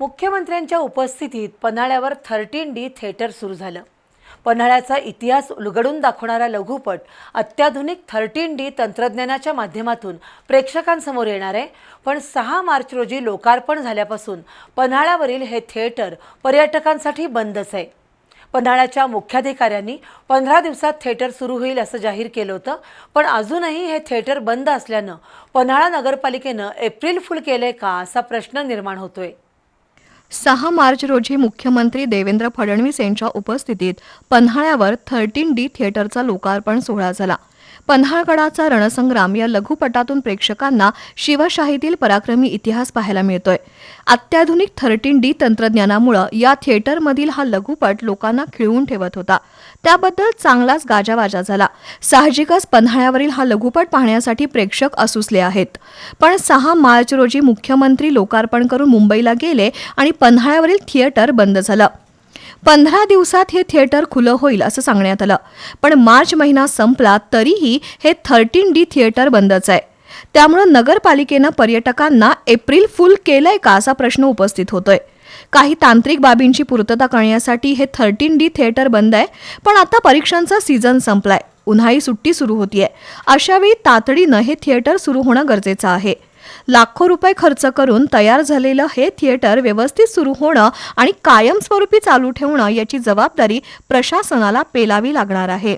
मुख्यमंत्र्यांच्या उपस्थितीत पन्हाळ्यावर thirteen D theatre सुरू झालं. पन्हाळ्याचा इतिहास उलगडून दाखवणारा लघुपट अत्याधुनिक थर्टीन डी तंत्रज्ञानाच्या माध्यमातून प्रेक्षकांसमोर येणार आहे. पण सहा मार्च रोजी लोकार्पण झाल्यापासून पन्हाळ्यावरील हे थिएटर पर्यटकांसाठी बंदच आहे. पन्हाळ्याच्या मुख्याधिकाऱ्यांनी पंधरा दिवसात थिएटर सुरू होईल असं जाहीर केलं होतं पण अजूनही हे थिएटर बंद असल्यानं पन्हाळा नगरपालिकेनं एप्रिल फुल केलंय का असा प्रश्न निर्माण होतोय. सहा मार्च रोजी मुख्यमंत्री देवेंद्र फडणवीस यांच्या उपस्थितीत पन्हाळ्यावर थर्टीन डी थिएटरचा लोकार्पण सोहळा झाला. पन्हाळगडाचा रणसंग्राम या लघुपटातून प्रेक्षकांना शिवशाहीतील पराक्रमी इतिहास पाहायला मिळतोय. अत्याधुनिक थर्टीन डी तंत्रज्ञानामुळं या थिएटरमधील हा लघुपट लोकांना खिळवून ठेवत होता. त्याबद्दल चांगलाच गाजावाजा झाला. साहजिकच पन्हाळ्यावरील हा लघुपट पाहण्यासाठी प्रेक्षक असूसले आहेत. पण सहा मार्च रोजी मुख्यमंत्री लोकार्पण करून मुंबईला गेले आणि पन्हाळ्यावरील थिएटर बंद झालं. पंधरा दिवसात हे थिएटर खुलं होईल असं सांगण्यात आलं. पण मार्च महिना संपला तरीही हे थर्टीन डी थिएटर बंदच आहे. त्यामुळं नगरपालिकेनं पर्यटकांना एप्रिल फुल केलंय का असा प्रश्न उपस्थित होतोय. काही तांत्रिक बाबींची पूर्तता करण्यासाठी हे थर्टीन डी थिएटर बंद आहे पण आता परीक्षांचा सीझन संपलाय. उन्हाळी सुट्टी सुरू होतीये. अशावेळी तातडीनं हे थिएटर सुरू होणं गरजेचं आहे. लाखो रुपये खर्च करून तयार झालेलं हे थिएटर व्यवस्थित सुरू होणं आणि कायमस्वरूपी चालू ठेवणं याची जबाबदारी प्रशासनाला पेलावी लागणार आहे.